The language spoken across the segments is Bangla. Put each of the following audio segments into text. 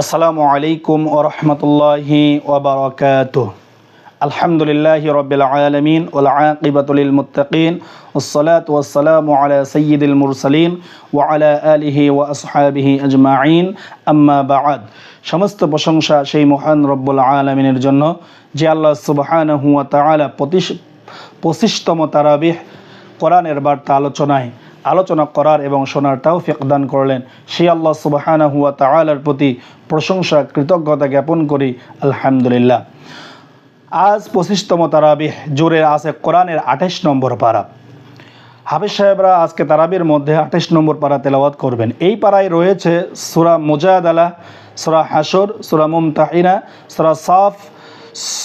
আসসালামু আলাইকুম ওরহমতুল্লাহি ওবরাকাত আলহামদুলিল্লাহ রবিল আলমিন ওলাকিবাতুল মুতাকিন ওসলাত ওসালাম আলা সঈদুল মুরসালিন ও আলা আলহি ও আসহাবিহি আজমাইন। আম্মা বাদ। সমস্ত প্রশংসা সেই মহান রব্বুল আলমিনের জন্য যে আল্লাহ সুবাহান হুয়া তালা পঁচিশ, পঁচিশতম তারাবিহ কোরআনের বার্তা আলোচনায় আলোচনা করার এবং শোনার তাও ফেকদান করলেন। সেই আল্লাহ সুবহানাহু ওয়া তাআলার প্রতি প্রশংসা, কৃতজ্ঞতা জ্ঞাপন করি। আলহামদুলিল্লাহ। আজ পঁচিশতম তারাবিহ জোরে আছে কোরআনের আঠাশ নম্বর পারা। হাফিজ সাহেবরা আজকে তারাবির মধ্যে আঠাশ নম্বর পারা তেলাওয়াত করবেন। এই পাড়ায় রয়েছে সুরা মুজাদালা, সুরা হাসর সুরা মুমতাহিনা, সুরা সাফ,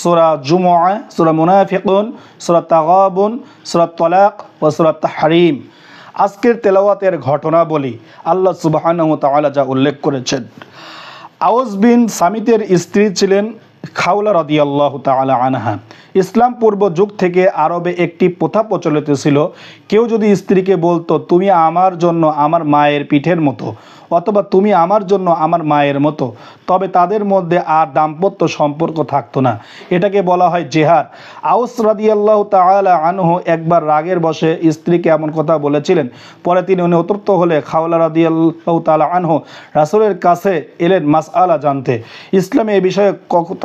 সুরা জুমা সুরা মুনাফিকুন, সুরা তাগাবুন, সুরা তলাক ও সুরা তাহরিম। আজকের তেলাওয়াতের ঘটনা বলি। আল্লাহ সুবাহানহু যা উল্লেখ করেছেন। আউস বিন সামিতের স্ত্রী ছিলেন খাউলা রদিয়াল্লাহ তালা আনহা। ইসলাম পূর্ব যুগ থেকে আরবে একটি প্রথা প্রচলিত ছিল, কেউ যদি স্ত্রীকে বলতো, তুমি আমার জন্য আমার মায়ের পিঠের মতো। অথবা তুমি আমার জন্য আমার মায়ের মতো, তবে তাদের মধ্যে আর দাম্পত্য সম্পর্ক থাকতো না। এটাকে বলা হয় জেহার আউস রাদিয়াল্লাহ তাআলা আনহু একবার রাগের বসে স্ত্রীকে এমন কথা বলেছিলেন। পরে তিনি উনি অতৃপ্ত হলে খাওলা রাদিয়াল্লাহ তালা আনহু রাসূলের কাছে এলেন মাস আলা জানতে। ইসলামে এ বিষয়ে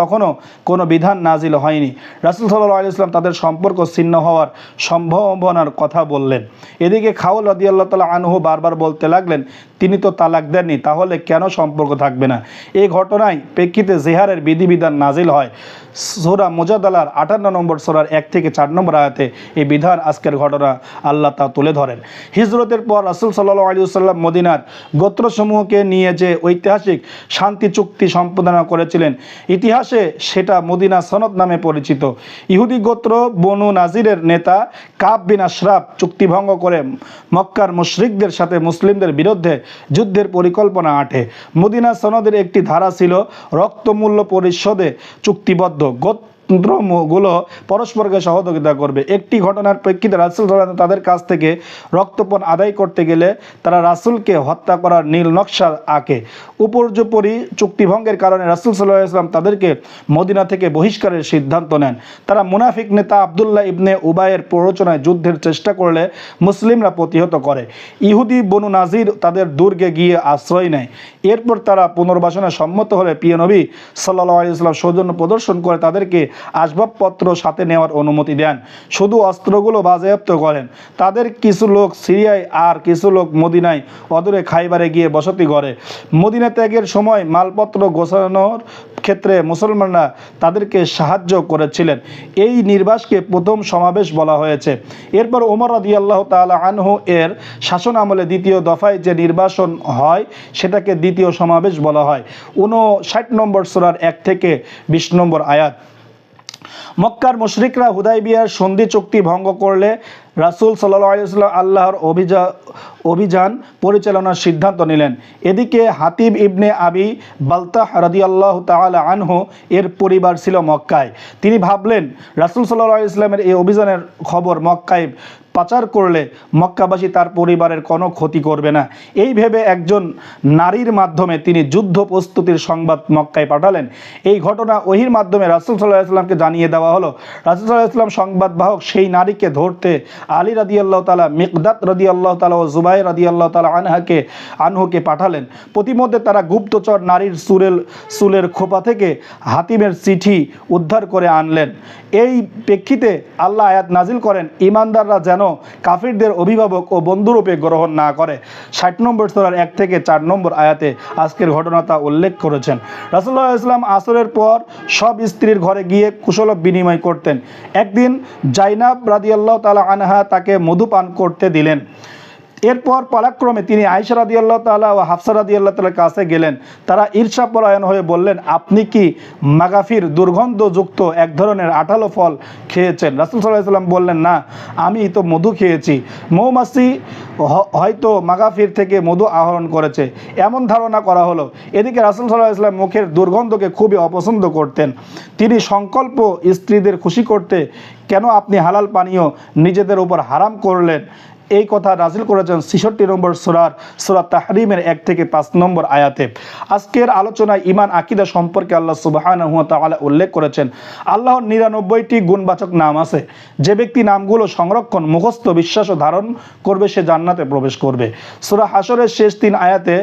তখনও কোনো বিধান নাজিল হয়নি। রাসূল সাল্লাল্লাহু আলাইহি ইসলাম তাদের সম্পর্ক ছিন্ন হওয়ার সম্ভাবনার কথা বললেন। এদিকে খাওল রাদিয়াল্লাহ তালা আনহু বারবার বলতে লাগলেন, তিনি তো তালাক দেননি তাহলে কেন সম্পর্ক থাকবে না? এই ঘটনায় প্রেক্ষিতে জেহারের বিধিবিধান নাজিল হয়। সোরা মোজাদালার আটান্ন নম্বর সোরার এক থেকে চার নম্বর আয়াতে এই বিধান আজকের ঘটনা আল্লাহ তা তুলে ধরেন। হিজরতের পর রাসুল সাল্লাহ আলী সাল্লাম মদিনার গোত্রসমূহকে নিয়ে যে ঐতিহাসিক শান্তি চুক্তি সম্পাদনা করেছিলেন, ইতিহাসে সেটা মদিনা সনদ নামে পরিচিত। ইহুদি গোত্র বনু নাজিরের নেতা কাব বিন আশরাফ চুক্তিভঙ্গ করে মক্কার মুশরিকদের সাথে মুসলিমদের বিরুদ্ধে যুদ্ধের পরিকল্পনা আঁটে। মদিনা সনদের একটি ধারা ছিল রক্তমূল্য পরিষদে চুক্তিবদ্ধ the good গোত্রগুলো পরস্পরকে সহযোগিতা করবে। একটি ঘটনার প্রেক্ষিতে রাসুল তাদের কাছ থেকে রক্তপণ আদায় করতে গেলে তারা রাসূলকে হত্যা করার নীল নকশা আঁকে। উপর্যুপরি চুক্তিভঙ্গের কারণে রাসূল সাল্লাল্লাহু আলাইহি ওয়াসাল্লাম তাদেরকে মদিনা থেকে বহিষ্কারের সিদ্ধান্ত নেন। তারা মুনাফিক নেতা আবদুল্লাহ ইবনে উবায়ের প্ররোচনায় যুদ্ধের চেষ্টা করলে মুসলিমরা প্রতিহত করে। ইহুদি বনু নাজির তাদের দুর্গে গিয়ে আশ্রয় নেয়। এরপর তারা পুনর্বাসনে সম্মত হলে প্রিয় নবী সাল্লাহ আলিয়াল্লাম সৌজন্য প্রদর্শন করে তাদেরকে আসবাবপত্র সাথে নেওয়ার অনুমতি দেন। শুধু অস্ত্রগুলো বাজেয়াপ্ত করেন। তাদের কিছু লোক সিরিয়ায় আর কিছু লোক মদিনায় অদূরে খাইবারে গিয়ে বসতি করে মদিনা ত্যাগের সময় মালপত্র গোছানোর ক্ষেত্রে মুসলমানরা তাদেরকে সাহায্য করেছিলেন। এই নির্বাসকে প্রথম সমাবেশ বলা হয়েছে। এরপর ওমর রাদি আল্লাহ তালা আনহু এর শাসন আমলে দ্বিতীয় দফায় যে নির্বাসন হয়, সেটাকে দ্বিতীয় সমাবেশ বলা হয়। উনষাট নম্বর সুরার এক থেকে বিশ নম্বর আয়াত। মক্কার মুশরিকরা হুদাইবিয়ার সন্ধি চুক্তি ভঙ্গ করলে রাসুল সাল্লাম আল্লাহর অভিযা অভিযান পরিচালনার সিদ্ধান্ত নিলেন। এদিকে হাতিব ইবনে আবি বালতাহ আল্লাহ তাহালা আনহু এর পরিবার ছিল মক্কায়। তিনি ভাবলেন, রাসুল সাল্লাহ ইসলামের এই অভিযানের খবর মক্কায় পাচার করলে মক্কাবাসী তার পরিবারের কোনো ক্ষতি করবে না। এই ভেবে একজন নারীর মাধ্যমে তিনি যুদ্ধ প্রস্তুতির সংবাদ মক্কায় পাঠালেন। এই ঘটনা ওহির মাধ্যমে রাসুল সাল্লাহ ইসলামকে জানিয়ে দেওয়া হলো। রাসুল সাল্লাহ ইসলাম সংবাদবাহক সেই নারীকে ধরতে আলী রাদি আল্লাহ তালা মিকদাত রাদি আল্লাহ তালা ও জুবাই রাদি আল্লাহ তালা আনহাকে, আনহুকে পাঠালেন। প্রতিমধ্যে তারা গুপ্তচর নারীর সুরেল সুলের খোপা থেকে হাতিমের চিঠি উদ্ধার করে আনলেন। এই প্রেক্ষিতে আল্লাহ আয়াত নাজিল করেন, ইমানদাররা যেন কাফিরদের অভিভাবক ও বন্ধুরূপে গ্রহণ না করে। ষাট নম্বর সোরার এক থেকে চার নম্বর আয়াতে আজকের ঘটনা তা উল্লেখ করেছেন। রাসুল্লাহ ইসলাম আসরের পর সব স্ত্রীর ঘরে গিয়ে কুশল বিনিময় করতেন। একদিন জাইনাব রাদিয়াল্লাহ তালা আনহা তাকে মধু পান করতে দিলেন। এরপর পালাক্রমে তিনি আয়সা রাদি আল্লাহ তালা ও হাফসা রাদি আল্লাহ তালার কাছে গেলেন। তারা ঈর্ষাপরায়ণ হয়ে বললেন, আপনি কি মাগাফির দুর্গন্ধযুক্ত এক ধরনের আঠালো ফল খেয়েছেন? রাসুল সাল্লাহ সাল্লাম বললেন, না, আমি তো মধু খেয়েছি। মৌমাছি হয়তো মাগাফির থেকে মধু আহরণ করেছে। এমন ধারণা করা হলো। এদিকে রাসুল সাল্লাহ ইসলাম মুখের দুর্গন্ধকে খুবই অপছন্দ করতেন। তিনি সংকল্প স্ত্রীদের খুশি করতে, কেন আপনি হালাল পানীয় নিজেদের উপর হারাম করলেন? এই কথা নাজিল করেছেন ছিষট্টি নম্বর সোরার সোরা তাহরিমের এক থেকে পাঁচ নম্বর আয়াতে। আজকের আলোচনায় ইমান আকিদা সম্পর্কে আল্লাহ তাআলা উল্লেখ করেছেন, আল্লাহর নিরানব্বইটি গুণবাচক নাম আছে। যে ব্যক্তি নামগুলো সংরক্ষণ, মুখস্থ, বিশ্বাস ও ধারণ করবে, সে জান্নাতে প্রবেশ করবে। সোরা হাসরের শেষ তিন আয়াতে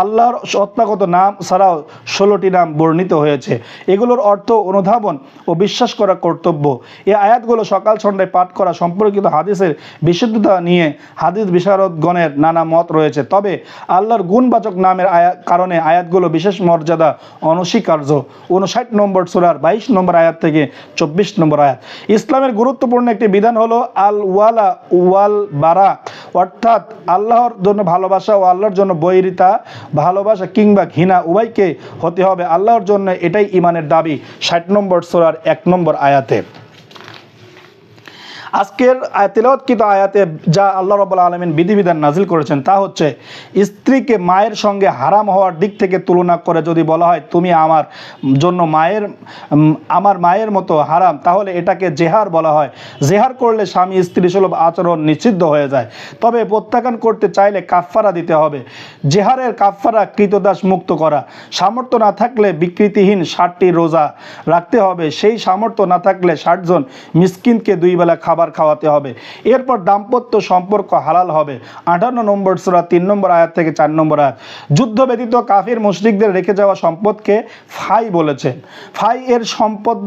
আল্লাহর সত্তাগত নাম ছাড়াও ষোলোটি নাম বর্ণিত হয়েছে। এগুলোর অর্থ অনুধাবন ও বিশ্বাস করা কর্তব্য। এই আয়াতগুলো সকাল সন্ধ্যায় পাঠ করা সম্পর্কিত হাদিসের বিশুদ্ধতা নিয়ে হাদিস বিশারদগণের নানা মত রয়েছে। তবে আল্লাহর গুণবাচক নামের আয়াত কারণে আয়াতগুলো বিশেষ মর্যাদা অনস্বীকার্য। উনষাট নম্বর সুরার বাইশ নম্বর আয়াত থেকে চব্বিশ নম্বর আয়াত। ইসলামের গুরুত্বপূর্ণ একটি বিধান হলো আল ওয়ালা ওয়াল বারা অর্থাৎ আল্লাহর জন্য ভালোবাসা ও আল্লাহর জন্য বৈরিতা, ভালোবাসা কিংবা ঘৃণা উভয়কে হতে হবে আল্লাহর জন্য, এটাই ইমানের দাবি। ষাট নম্বর সোলার এক নম্বর আয়াতে। আজকের তেলাওয়াতকৃত আয়াতে যা আল্লাহ রব্বুল আলমিন বিধিবিধান নাজিল করেছেন তা হচ্ছে, স্ত্রীকে মায়ের সঙ্গে হারাম হওয়ার দিক থেকে তুলনা করে যদি বলা হয় তুমি আমার জন্য মায়ের আমার মায়ের মতো হারাম, তাহলে এটাকে জেহার বলা হয়। জেহার করলে স্বামী স্ত্রী সুলভ আচরণ নিষিদ্ধ হয়ে যায়। তবে প্রত্যাখ্যান করতে চাইলে কাফফারা দিতে হবে। জেহারের কাফফারা কৃতদাস মুক্ত করা। সামর্থ্য না থাকলে বিকৃতিহীন ষাটটি রোজা রাখতে হবে। সেই সামর্থ্য না থাকলে ষাটজন মিসকিনকে দুই বেলা খাবার খাওয়াতে হবে। এরপর দাম্পত্য সম্পর্ক হালাল হবে। আঠান্ন নম্বর সুরা, তিন নম্বর আয়াত থেকে চার নম্বর আয়াত। যুদ্ধ ব্যতীত কাফির মুশরিকদের রেখে যাওয়া সম্পদকে ফাই বলেছেন। ফাই এর সম্পদ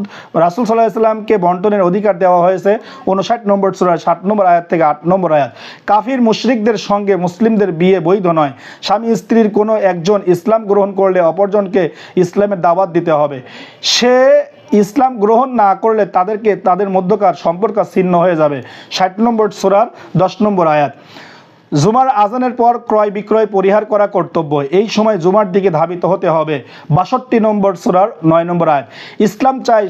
রাসুল সাল্লাহ ইসলামকে বন্টনের অধিকার দেওয়া হয়েছে। উনষাট নম্বর সুরা ষাট নম্বর আয়াত থেকে আট নম্বর আয়াত। কাফির মুশরিকদের সঙ্গে মুসলিমদের বিয়ে বৈধ নয়। স্বামী স্ত্রীর কোনো একজন ইসলাম গ্রহণ করলে অপরজনকে ইসলামের দাওয়াত দিতে হবে। সে ইসলাম গ্রহণ না করলে তাদেরকে, তাদের মধ্যকার সম্পর্ক ছিন্ন হয়ে যাবে। ষাট নম্বর সোরার দশ নম্বর আয়াত। জুমার আজানের পর ক্রয় বিক্রয় পরিহার করা কর্তব্য। এই সময় জুমার দিকে ধাবিত হতে হবে। বাষট্টি নম্বর সুরার নয় নম্বর আয়াত। ইসলাম চায়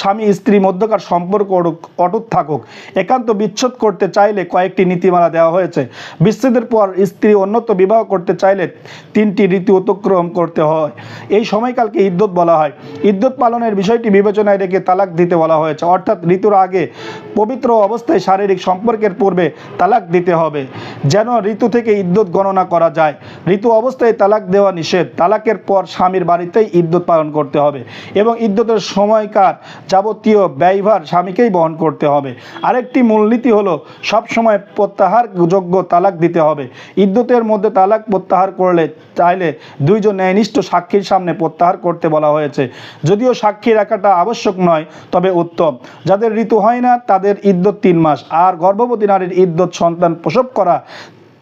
স্বামী, স্ত্রী, মধ্যকার সম্পর্ক অটুট থাকুক। একান্ত বিচ্ছেদ করতে চাইলে কয়েকটি নীতিমালা দেওয়া হয়েছে। বিচ্ছেদের পর স্ত্রী অন্যত্র বিবাহ করতে চাইলে তিনটি রীতি অতিক্রম করতে হয়। এই সময়কালকে ইদ্যত বলা হয়। ইদ্যত পালনের বিষয়টি বিবেচনায় রেখে তালাক দিতে বলা হয়েছে। অর্থাৎ ঋতুর আগে পবিত্র অবস্থায় শারীরিক সম্পর্কের পূর্বে তালাক দিতে হবে। যেন ঋতু থেকে ইদ্যত গণনা করা যায়। ঋতু অবস্থায় তালাক দেওয়া নিষেধ। তালাকের পর স্বামীর বাড়িতেই ইদ্যত পালন করতে হবে এবং ইদ্যতের সময়কার যাবতীয় ব্যয়ভার স্বামীকেই বহন করতে হবে। আরেকটি মূলনীতি হলো, সবসময় প্রত্যাহার যোগ্য তালাক দিতে হবে। ইদ্যতের মধ্যে তালাক প্রত্যাহার করলে চাইলে দুইজন ন্যায়নিষ্ঠ সাক্ষীর সামনে প্রত্যাহার করতে বলা হয়েছে। যদিও সাক্ষী রাখাটা আবশ্যক নয়, তবে উত্তম। যাদের ঋতু হয় না, তাদের ইদ্যত তিন মাস। আর গর্ভবতী নারীর ইদ্যত সন্তান প্রসব করা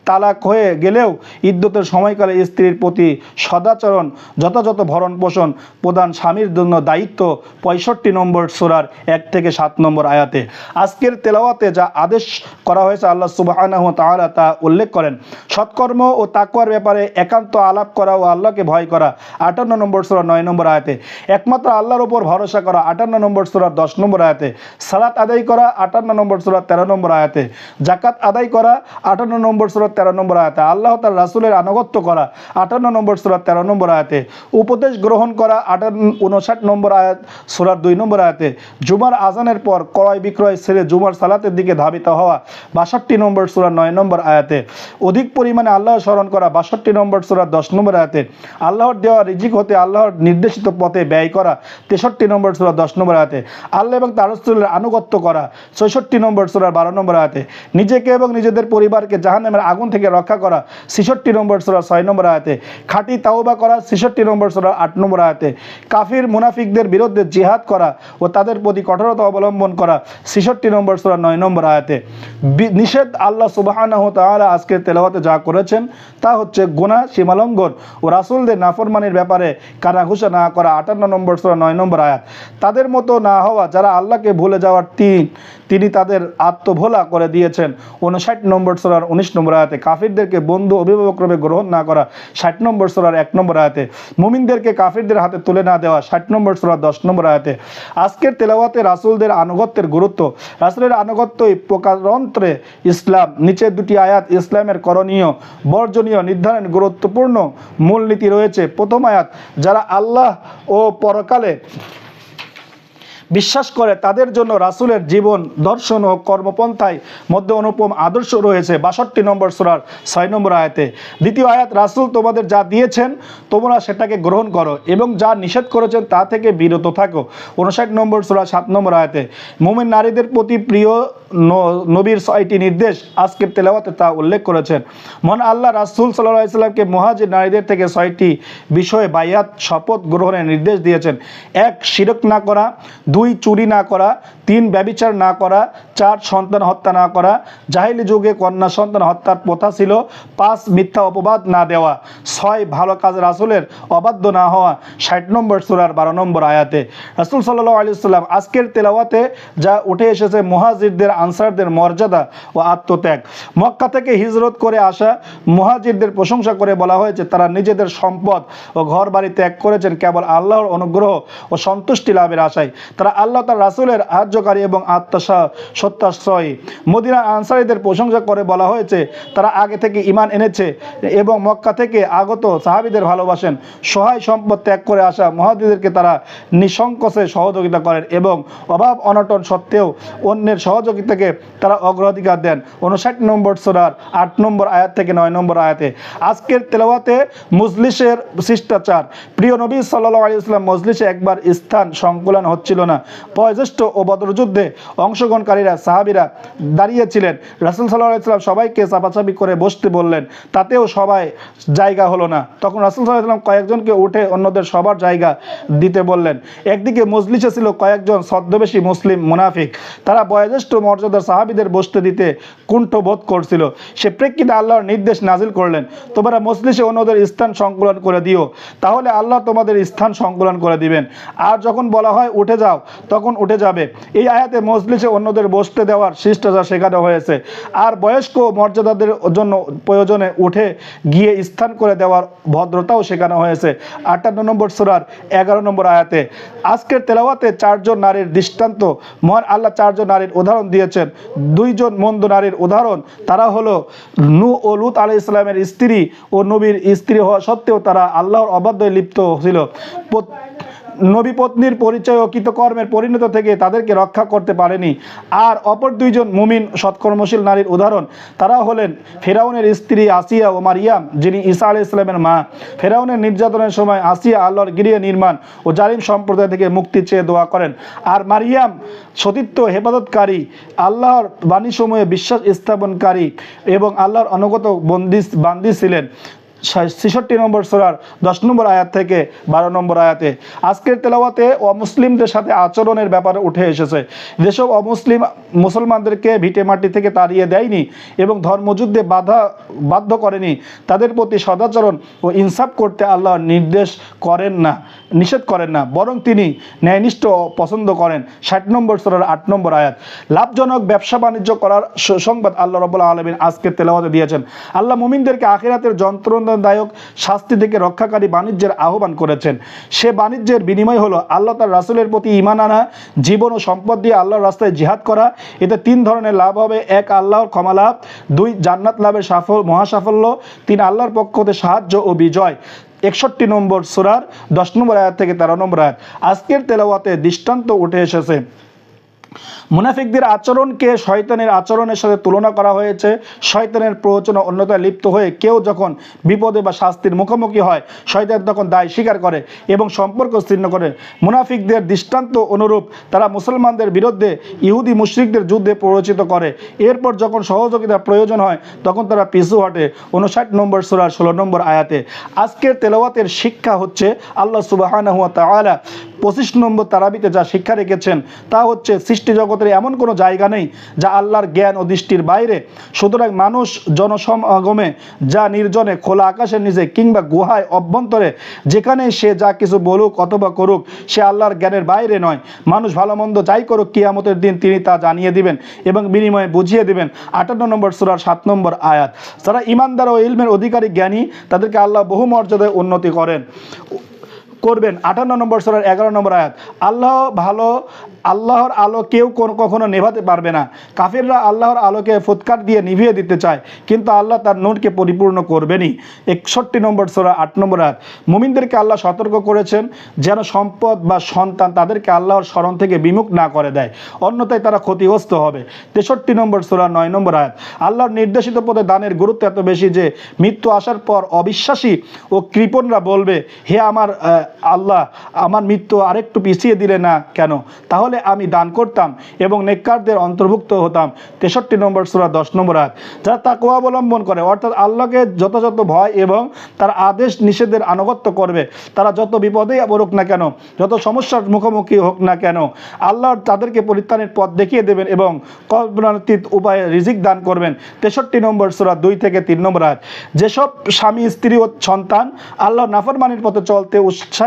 তালাক হয়ে গেলেও ইদ্যতের সময়কালে স্ত্রীর প্রতি সদাচরণ, যথাযথ ভরণ পোষণ প্রধান স্বামীর জন্য দায়িত্ব পঁয়ষট্টি নম্বর সুরার এক থেকে সাত নম্বর আয়াতে। আজকের তেলাওয়াতে যা আদেশ করা হয়েছে আল্লাহ সুবাহানাহ তাহারা তা উল্লেখ করেন, সৎকর্ম ও তাকওয়ার ব্যাপারে একান্ত আলাপ করা ও আল্লাহকে ভয় করা, আটান্ন নম্বর সুরা নয় নম্বর আয়াতে। একমাত্র আল্লাহর ওপর ভরসা করা, আটান্ন নম্বর সুরার দশ নম্বর আয়াতে। সালাত আদায় করা, আটান্ন নম্বর সুরার তেরো নম্বর আয়াতে। জাকাত আদায় করা, আটান্ন নম্বর সুরার তেরো নম্বর আয়াতে, আল্লাহ তার রাসুলের আনুগত্য করা, আটান্ন নম্বর সুরার তেরো নম্বর আয়াতে, উপদেশ গ্রহণ করা, আটান্ন উনষাট নম্বর আয়াত সুরার দুই নম্বর আয়াতে, জুমার আজানের পর ক্রয় বিক্রয় ছেড়ে জুমার সালাতের দিকে ধাবিত হওয়া, বাষট্টি নম্বর সুরার নয় নম্বর আয়াতে, অধিক পরিমাণে আল্লাহ স্মরণ করা, বাষট্টি নম্বর সুরার দশ নম্বর আয়াতে, আল্লাহর দেওয়া রিজিক হতে আল্লাহর নির্দেশিত পথে ব্যয় করা, তেষট্টি নম্বর সুরা দশ নম্বর আয়াতে, আল্লাহ এবং তার রসুলের আনুগত্য করা, ছয়ষট্টি নম্বর সুরার বারো নম্বর আয়াতে, নিজেকে এবং নিজেদের পরিবারকে জাহান্নামের আগুন থেকে রক্ষা করা ছেষট্টি নম্বর সুরা ছয় নম্বর আয়াতে, খাঁটি তাওবা করা ছেষট্টি নম্বর সুরা আট নম্বর আয়াতে, কাফির মুনাফিকদের বিরুদ্ধে জিহাদ করা ও তাদের প্রতি কঠোরতা অবলম্বন করা ছেষট্টি নম্বর সুরা নয় নম্বর আয়াতে। নিষেধ আল্লাহ সুবাহানাহ তাআলা আজকের তেলাওয়াতে যা করেছেন তা হচ্ছে গুনাহ, সীমালঙ্ঘন ও রাসূলদের নাফরমানির ব্যাপারে কানাঘুষা না করা আটান্ন নম্বর সুরা নয় নম্বর আয়াত। তাদের মতো না হওয়া, যারা আল্লাহকে ভুলে যাওয়ার তিন, তিনি তাদের আত্মভোলা করে দিয়েছেন। উনষাট নম্বর সোরার উনিশ নম্বর আয়াতে কাফিরদেরকে বন্ধু অভিভাবক রূপে গ্রহণ না করা ষাট নম্বর সোরার এক নম্বর আয়াতে। মুমিনদেরকে কাফিরদের হাতে তুলে না দেওয়া ষাট নম্বর সোরার দশ নম্বর আয়াতে। আজকের তেলাওয়াতে রাসূলদের আনুগত্যের গুরুত্ব। রাসূলের আনুগত্যই প্রকারান্তরে ইসলাম। নিচের দুটি আয়াত ইসলামের করণীয়, বর্জনীয়, নির্ধারণ গুরুত্বপূর্ণ মূলনীতি রয়েছে। প্রথম আয়াত, যারা আল্লাহ ও পরকালে বিশ্বাস করে তাদের জন্য রাসূলের জীবন, দর্শন ও কর্মপন্থায় মধ্যে অনুপম আদর্শ রয়েছে। বাষট্টি নম্বর সুরার ছয় নম্বর আয়াতে, দ্বিতীয় আয়াত, রাসূল তোমাদের যা দিয়েছেন, তোমরা সেটাকে গ্রহণ করো এবং যা নিষেধ করেছেন তা থেকে বিরত থাকো। উনষাট নম্বর সুরা সাত নম্বর আয়াতে, মোমেন নারীদের প্রতি প্রিয় নবীর ছয়টি নির্দেশ আজকের তেলাওয়াতে তা উল্লেখ করেছেন। মন আল্লাহ রাসূল সাল্লাহ ইসলামকে মহাজির নারীদের থেকে ছয়টি বিষয়ে বাইয়াত শপথ গ্রহণের নির্দেশ দিয়েছেন। এক, শিরক না করা। দুই চুরি না করা, তিন ব্যবিচার না করা, চার সন্তান হত্যা না করা, জাহিলি যুগে কন্যা সন্তান হত্যার প্রথা ছিল, পাঁচ মিথ্যা অপবাদ না দেওয়া, ছয় ভালো কাজ রাসূলের অবাধ্য না হওয়া, ষাট নম্বর সুরার বারো নম্বর আয়াতে। রাসূল সাল্লাহ আলি সাল্লাম আজকের তেলাওয়াতে যা উঠে এসেছে মুহাজিরদের, আনসারদের মর্যাদা ও আত্মত্যাগ। মক্কা থেকে হিজরত করে আসা মুহাজিরদের প্রশংসা করে বলা হয়েছে, তারা নিজেদের সম্পদ ও ঘর বাড়ি ত্যাগ করেছেন কেবল আল্লাহর অনুগ্রহ ও সন্তুষ্টি লাভের আশায়। তারা আল্লাহ তার রাসূলের আহ্যকারী এবং আত্মসা, সত্যাশ্রয়ী। মদিনা আনসারীদের প্রশংসা করে বলা হয়েছে, তারা আগে থেকে ইমান এনেছে এবং মক্কা থেকে আগত সাহাবিদের ভালোবাসেন। সহায় সম্পদ ত্যাগ করে আসা মহাদিদেরকে তারা নিঃসংকোচে সহযোগিতা করেন এবং অভাব অনটন সত্ত্বেও অন্যের সহযোগিতাকে তারা অগ্রাধিকার দেন। উনষাট নম্বর সোরার আট নম্বর আয়াত থেকে নয় নম্বর আয়াতে, আজকের তেলাওয়াতে মুজলিসের শিষ্টাচার। প্রিয় নবী সাল্লাহ আলী ইসলাম মজলিসে একবার স্থান সংকুলন হচ্ছিল না। বয়োজ্যেষ্ঠ ও বদরযুদ্ধে অংশগ্রহণকারীরা, সাহাবিরা দাঁড়িয়েছিলেন। রাসুল সাল্লাহ ইসলাম সবাইকে চাপাচাপি করে বসতে বললেন, তাতেও সবাই জায়গা হলো না। তখন রাসুল সাল্লাহ ইসলাম কয়েকজনকে উঠে অন্যদের সবার জায়গা দিতে বললেন। একদিকে মজলিসে ছিল কয়েকজন ছদ্মবেশী মুসলিম মুনাফিক। তারা বয়োজ্যেষ্ঠ মর্যাদার সাহাবিদের বসতে দিতে কুণ্ঠ বোধ করছিল। সে প্রেক্ষিতে আল্লাহর নির্দেশ নাজিল করলেন, তোমরা মজলিসে অন্যদের স্থান সংকুলন করে দিও, তাহলে আল্লাহ তোমাদের স্থান সংকুলন করে দিবেন। আর যখন বলা হয়, উঠে যাও তখন উঠে যাবে। এই আয়াতে মজলিসে অন্যদের বসতে দেওয়ার শিষ্টাচার শেখানো হয়েছে। আর বয়স্ক মর্যাদাদের জন্য প্রয়োজনে উঠে গিয়ে স্থান করে দেওয়ার ভদ্রতাও শেখানো হয়েছে। আটান্ন নম্বর সুরার এগারো নম্বর আয়াতে, আজকের তেলাওয়াতে চারজন নারীর দৃষ্টান্ত। মহান আল্লাহ চারজন নারীর উদাহরণ দিয়েছেন। দুইজন মন্দ নারীর উদাহরণ। তারা হলো নু ও লুত আলি ইসলামের স্ত্রী ও নবীর স্ত্রী হওয়া সত্ত্বেও তারা আল্লাহর অবাধ্য লিপ্ত ছিল। নবী পত্নীর পরিচয় ও কৃতকর্মের পরিণত থেকে তাদেরকে রক্ষা করতে পারেনি। আর অপর দুইজন মুমিন সৎকর্মশীল নারীর উদাহরণ, তারা হলেন ফেরাউনের স্ত্রী আসিয়া ও মারিয়াম, যিনি ঈসা আলি ইসলামের মা। ফেরাউনের নির্যাতনের সময় আসিয়া আল্লাহর গৃহ নির্মাণ ও জালিম সম্প্রদায় থেকে মুক্তি চেয়ে দোয়া করেন। আর মারিয়াম সতীত্ব, হেফাজতকারী, আল্লাহর বাণীসমূহে বিশ্বাস স্থাপনকারী এবং আল্লাহর অনুগত বন্দি বান্দি ছিলেন। ছেষট্টি নম্বর সোরার দশ নম্বর আয়াত থেকে বারো নম্বর আয়াতে, আজকের তেলাওয়াতে অমুসলিমদের সাথে আচরণের ব্যাপারে উঠে এসেছে। যেসব অমুসলিম মুসলমানদেরকে ভিটে মাটি থেকে তাড়িয়ে দেয়নি এবং ধর্মযুদ্ধে বাধা বাধ্য করেনি, তাদের প্রতি সদাচরণ ও ইনসাফ করতে আল্লাহ নির্দেশ করেন না। নিষেধ করেন না, বরং তিনি ন্যায়নিষ্ঠ পছন্দ করেন। ষাট নম্বর সোরার আট নম্বর আয়াত, লাভজনক ব্যবসা বাণিজ্য করার সুসংবাদ আল্লাহ রবুল্লা আলমিন আজকে তেলাওয়াতে দিয়েছেন। আল্লাহ মুমিনদেরকে আখিরাতের যন্ত্রণাদায়ক শাস্তি থেকে রক্ষাকারী বাণিজ্যের আহ্বান করেছেন। সে বাণিজ্যের বিনিময় হলো আল্লাহ তার রাসুলের প্রতি ইমান আনা, জীবন ও সম্পদ দিয়ে আল্লাহর রাস্তায় জিহাদ করা। এতে তিন ধরনের লাভ হবে। এক, আল্লাহর ক্ষমা লাভ। দুই, জান্নাত লাভের সাফল, মহাসাফল্য। তিন, আল্লাহর পক্ষ হতে সাহায্য ও বিজয়। একষট্টি নম্বর সুরার দশ নম্বর আয়াত থেকে তেরো নম্বর আয়াত। আজকের তেলাওয়াতে দৃষ্টান্ত উঠে এসেছে। মুনাফিকদের আচরণকে শয়তানের আচরণের সাথে তুলনা করা হয়েছে। শয়তানের প্ররোচনা অন্যতায় লিপ্ত হয়ে কেউ যখন বিপদে বা শাস্তির মুখোমুখি হয়, শয়তান তখন দায় স্বীকার করে এবং সম্পর্ক ছিন্ন করে। মুনাফিকদের দৃষ্টান্ত অনুরূপ তারা মুসলমানদের বিরুদ্ধে ইহুদি মুশরিকদের যুদ্ধে প্ররোচিত করে। এরপর যখন সহযোগিতা প্রয়োজন হয়, তখন তারা পিছু হটে। উনষাট নম্বর সুরার ষোলো নম্বর আয়াতে, আজকের তেলাওয়াতের শিক্ষা হচ্ছে আল্লাহ সুবাহানা হুয়া তাআলা পঁচিশ নম্বর তারাবিতে যা শিক্ষা রেখেছেন, তা হচ্ছে সৃষ্টি জগতের এমন কোনো জায়গা নেই যা আল্লাহর জ্ঞান ও দৃষ্টির বাইরে। সুতরাং মানুষ জনসমাগমে যা নির্জনে খোলা আকাশের নিচে কিংবা গুহায় অভ্যন্তরে, যেখানে সে যা কিছু বলুক অথবা করুক, সে আল্লাহর জ্ঞানের বাইরে নয়। মানুষ ভালো মন্দ যাই করুক, কিয়ামতের দিন তিনি তা জানিয়ে দিবেন এবং বিনিময়ে বুঝিয়ে দিবেন। আটান্ন নম্বর সুরার সাত নম্বর আয়াত। যারা ইমানদার ও ইলমের অধিকারী জ্ঞানী, তাদেরকে আল্লাহ বহু মর্যাদায় উন্নতি করেন। করবেন। আটান্ন নম্বর সুরার এগারো নম্বর আয়াত, আল্লাহ ভালো, আল্লাহর আলো কেউ কোন কখনো নেভাতে পারবে না। কাফিররা আল্লাহর আলোকে ফুৎকার দিয়ে নিভিয়ে দিতে চায়, কিন্তু আল্লাহ তার নূরকে পরিপূর্ণ করবেনই। একষট্টি নম্বর সোরা, আট নম্বর আয়াত, মুমিনদেরকে আল্লাহ সতর্ক করেছেন, যেন সম্পদ বা সন্তান তাদেরকে আল্লাহর স্মরণ থেকে বিমুখ না করে দেয়। অন্যথায় তারা ক্ষতিগ্রস্ত হবে। তেষট্টি নম্বর সোরা, নয় নম্বর আয়াত, আল্লাহর নির্দেশিত পদে দানের গুরুত্ব এত বেশি যে, মৃত্যু আসার পর অবিশ্বাসী ও কৃপণরা বলবে, হে আমার আল্লাহ আমার মৃত্যু আরেকটু পিছিয়ে দিলে না কেন? তাহলে আমি দান করতাম এবং নেককারদের অন্তর্ভুক্ত হতাম। তেষট্টি নম্বর সুরা দশ নম্বর আয়াত। যারা তাকে অবলম্বন করে, অর্থাৎ আল্লাহকে যথাযথ ভয় এবং তার আদেশ নিষেধের আনুগত্য করবে, তারা যত বিপদেই পড়ুক না কেন, যত সমস্যার মুখোমুখি হোক না কেন, আল্লাহ তাদেরকে পরিত্রাণের পথ দেখিয়ে দেবেন এবং কল্পনাতীত উপায়ে রিজিক দান করবেন। তেষট্টি নম্বর সুরা দুই থেকে তিন নম্বর আয়াত। যেসব স্বামী, স্ত্রী ও সন্তান আল্লাহ নাফরমানির পথে চলতে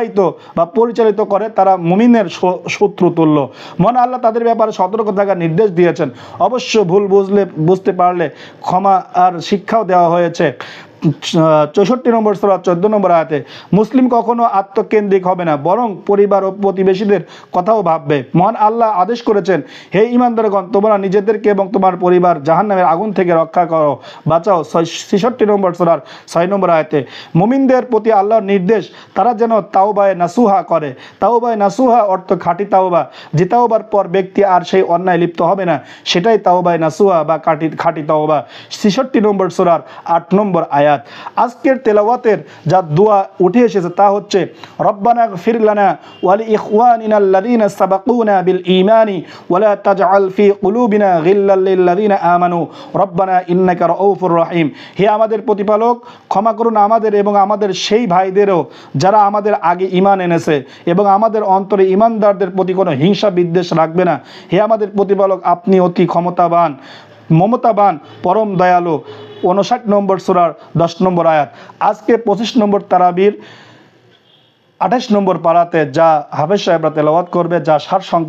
উৎসাহিত বা পরিচালিত করে, তারা মুমিনের শত্রু তুল্য। মনে আল্লাহ তাদের ব্যাপারে সতর্ক থাকার নির্দেশ দিয়েছেন। অবশ্য ভুল বুঝলে, বুঝতে পারলে ক্ষমা আর শিক্ষাও দেওয়া হয়েছে। চৌষট্টি নম্বর সরা, চোদ্দ নম্বর আয়াতে, মুসলিম কখনো আত্মকেন্দ্রিক হবে না, বরং পরিবার ও প্রতিবেশীদের কথাও ভাববে। মহান আল্লাহ আদেশ করেছেন, হে ইমানদারগণ তোমরা নিজেদেরকে এবং তোমার পরিবার জাহান্নামের আগুন থেকে রক্ষা করো। বাঁচাও ছেষট্টি নম্বর সরার ছয় নম্বর আয়াতে, মুমিনদের প্রতি আল্লাহর নির্দেশ, তারা যেন তাওবায় নাসুহা করে। তাওবায় নাসুহা অর্থ খাঁটি তাওবা যে তাওবার পর ব্যক্তি আর সেই অন্যায় লিপ্ত হবে না, সেটাই তাওবায় নাসুহা বা কাটি, খাঁটি তাওবা। ছেষট্টি নম্বর সুরার আট নম্বর আয়াত। আজকের তেলাওয়াতের যা দোয়া উঠে এসেছে তা হচ্ছে, রব্বানা ওয়ালি ইখওয়ানিনা সাবাকুনা বিল ঈমানি ওয়ালা তাজআল ফি কুলুবিনা গিল্লাল আমানু। রব্বানা ইন্নাকা রাউফুর হে আমাদের প্রতিপালক, ক্ষমা করুন আমাদের এবং আমাদের সেই ভাইদেরও যারা আমাদের আগে ঈমান এনেছে এবং আমাদের অন্তরে ঈমানদারদের প্রতি কোনো হিংসা বিদ্বেষ রাখবে না। হে আমাদের প্রতিপালক, আপনি অতি ক্ষমতাবান, মমতাবান, পরম দয়ালু। উনষাট নম্বর সুরার দশ নম্বর আয়াত। আজকে পঁচিশ নম্বর তারাবির আঠাশ নম্বর পাড়াতে যা হাফেজ সাহেবরা তেলাওয়াত করবে, যা সার